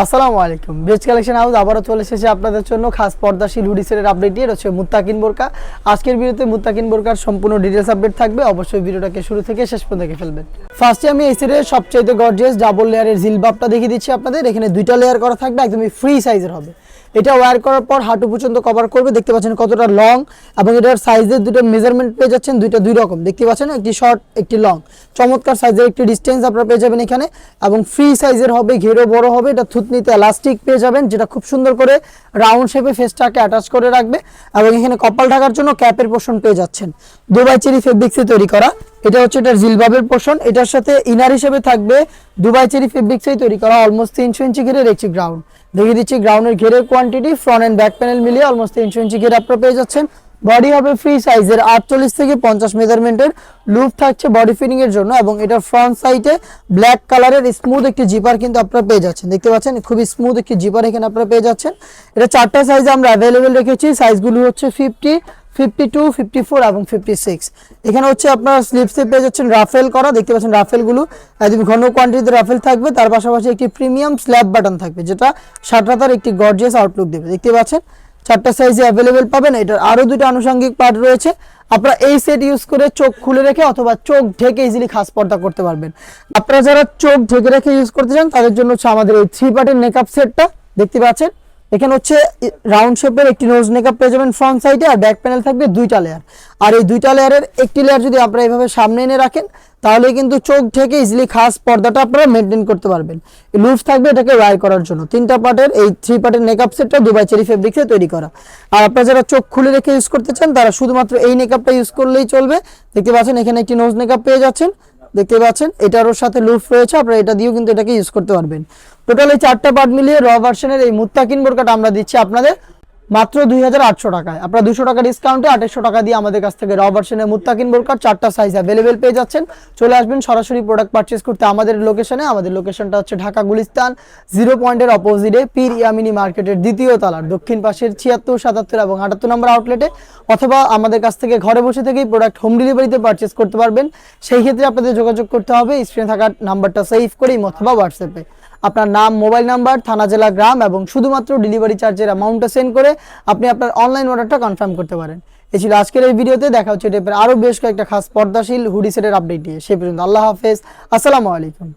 আসসালামু আলাইকুম। Best collection house আবারও চলে এসেছে আপনাদের জন্য। খাস পর্দাশীল হুডি সেটের আপডেট নিয়ে হচ্ছে মুত্তাকিন বোরকা। আজকের ভিডিওতে মুত্তাকিন বোরকার সম্পূর্ণ ডিটেলস আপডেট থাকবে। অবশ্যই ভিডিওটাকে শুরু থেকে শেষ পর্যন্ত দেখে ফেলবেন। ফার্স্টে আমি এই সেটের সবচাইতে গর্জিয়াস ডাবল লেয়ারের জিলবাবটা দেখিয়ে দিচ্ছি আপনাদের। এখানে দুইটা লেয়ার করা থাকবে, একদমই ফ্রি সাইজের হবে। এটা ওয়্যার করার পর হাঁটু পর্যন্ত কভার করবে। দেখতে পাচ্ছেন কতটা লং এবং এটার সাইজের দুটো মেজারমেন্ট পেয়ে যাচ্ছেন। দুইটা দুই রকম। দেখতে পাচ্ছেন একটি শর্ট একটি লং চমৎকার সাইজের একটি ডিস্টেন্স আপনারা পেয়ে যাবেন এখানে। এবং ফ্রি সাইজের হবে ঘেরও বড় হবে। এটা থুতনিতে এলাস্টিক পেয়ে যাবেন, যেটা খুব সুন্দর করে রাউন্ড শেপে ফেসটাকে অ্যাটাচ করে রাখবে এবং এখানে কপাল ঢাকার জন্য ক্যাপের পোর্শন পেয়ে যাচ্ছেন। দুবাই চেরি ফেব্রিক্সে তৈরি করা, এটা হচ্ছে এটার জিলবাবের পোর্শন এটার সাথে ইনার হিসেবে থাকবে দুবাই চেরি ফেব্রিক্সেই তৈরি করা অলমোস্ট তিনশো ইঞ্চি ঘেরের একটি গ্রাউন্ড দেখিয়ে দিচ্ছি গ্রাউন্ডের ঘেরের quantity front and back panel মিলিয়ে অলমোস্ট তিনশো ইঞ্চি ঘের আপনারা পেয়ে যাচ্ছেন। বডি হবে ফ্রি সাইজের আটচল্লিশ থেকে পঞ্চাশ মেজারমেন্টের লুপ থাকছে বডি ফিটিং এর জন্য এবং এটার ফ্রন্ট সাইডে ব্ল্যাক কালারের স্মুথ একটি জিপার কিন্তু আপনারা পেয়ে যাচ্ছেন। দেখতে পাচ্ছেন, খুবই স্মুথ একটি জিপার এখানে আপনারা পেয়ে যাচ্ছেন। এটা চারটা সাইজে আমরা অ্যাভেলেবেল রেখেছি। সাইজগুলো হচ্ছে fifty fifty two fifty four এবং ফিফটি সিক্স এখানে হচ্ছে আপনার স্লিপসে পেয়ে যাচ্ছেন রাফেল করা। দেখতে পাচ্ছেন রাফেলগুলো একদম ঘন কোয়ান্টিটিতে রাফেল থাকবে। তার পাশাপাশি একটি প্রিমিয়াম স্ল্যাব বাটন থাকবে, যেটা সাতরাতার একটি গর্জিয়াস আউটলুক দেবে। দেখতে পাচ্ছেন? চারটা সাইজে অ্যাভেলেবেল পাবেন। এটার আরও দুটো আনুষঙ্গিক পার্ট রয়েছে। আপনারা এই সেট ইউজ করে চোখ খুলে রেখে অথবা চোখ ঢেকে ইজিলি খাস পর্দা করতে পারবেন। আপনারা যারা চোখ ঢেকে রেখে ইউজ করতে চান, তাদের জন্য হচ্ছে আমাদের এই থ্রি পার্টের মেকআপ সেটটা দেখতে পাচ্ছেন? এখানে হচ্ছে রাউন্ড শেপের একটি নোজ মেকআপ পেয়ে যাবেন ফ্রন্ট সাইডে আর ব্যাক প্যানেল থাকবে দুইটা লেয়ার আর এই দুইটা লেয়ারের একটি লেয়ার যদি আপনারা এইভাবে সামনে এনে রাখেন, তাহলে কিন্তু চোখ থেকে ইজিলি খাস পর্দাটা আপনারা মেনটেন করতে পারবেন। লুজ থাকবে এটাকে ওয়ার করার জন্য। তিনটা পার্টের, এই থ্রি পার্টের মেকআপ সেটটা দুবাই চেরি ফেব্রিক্সে তৈরি করা। আর আপনারা যারা চোখ খুলে রেখে ইউজ করতে চান, তারা শুধুমাত্র এই মেকআপটা ইউজ করলেই চলবে। দেখতে পাচ্ছেন এখানে একটি নোজ মেকআপ পেয়ে যাচ্ছেন। দেখতে পাচ্ছেন, এটারও সাথে লুফ রয়েছে, আপনারা এটা দিয়েও কিন্তু এটাকে ইউজ করতে পারবেন। টোটাল এই চারটা পার্ট মিলিয়ে র ভার্সনের এই মুত্তাকিন বোরকাটা আমরা দিচ্ছি আপনাদের। মাত্র দুই হাজার আটশো টাকায়। আপনারা দুশো টাকা ডিসকাউন্টে আঠাশশো টাকা দিয়ে আমাদের কাছ থেকে র ভার্সনের মুত্তাকিন বোরকার চারটা সাইজ অ্যাভেলেবেল পেয়ে যাচ্ছেন। চলে আসবেন সরাসরি প্রোডাক্ট পারচেস করতে আমাদের লোকেশনে আমাদের লোকেশনটা হচ্ছে ঢাকা গুলিস্তান জিরো পয়েন্টের অপোজিটে পীর ইয়ামিনী মার্কেটের দ্বিতীয় তলার দক্ষিণ পাশের ছিয়াত্তর, সাতাত্তর এবং আটাত্তর নম্বর আউটলেটে অথবা আমাদের কাছ থেকে ঘরে বসে থেকেই প্রোডাক্ট হোম ডেলিভারিতে পারচেস করতে পারবেন। সেই ক্ষেত্রে আপনাদের যোগাযোগ করতে হবে। স্ক্রিনে থাকা নাম্বারটা সেভ করেই অথবা হোয়াটসঅ্যাপে আপনার নাম, মোবাইল নাম্বার, থানা, জেলা, গ্রাম এবং শুধুমাত্র ডেলিভারি চার্জের অ্যামাউন্টটা সেন্ড করে আপনি আপনার অনলাইন অর্ডারটা কনফার্ম করতে পারেন। এ ছিল আজকের এই ভিডিওতে, দেখা হচ্ছে টেপের আরও বেশ কয়েকটা খাস পর্দাশীল হুডি সেটের আপডেট দিয়ে সে পর্যন্ত আল্লাহ হাফেজ। আসসালামু আলাইকুম।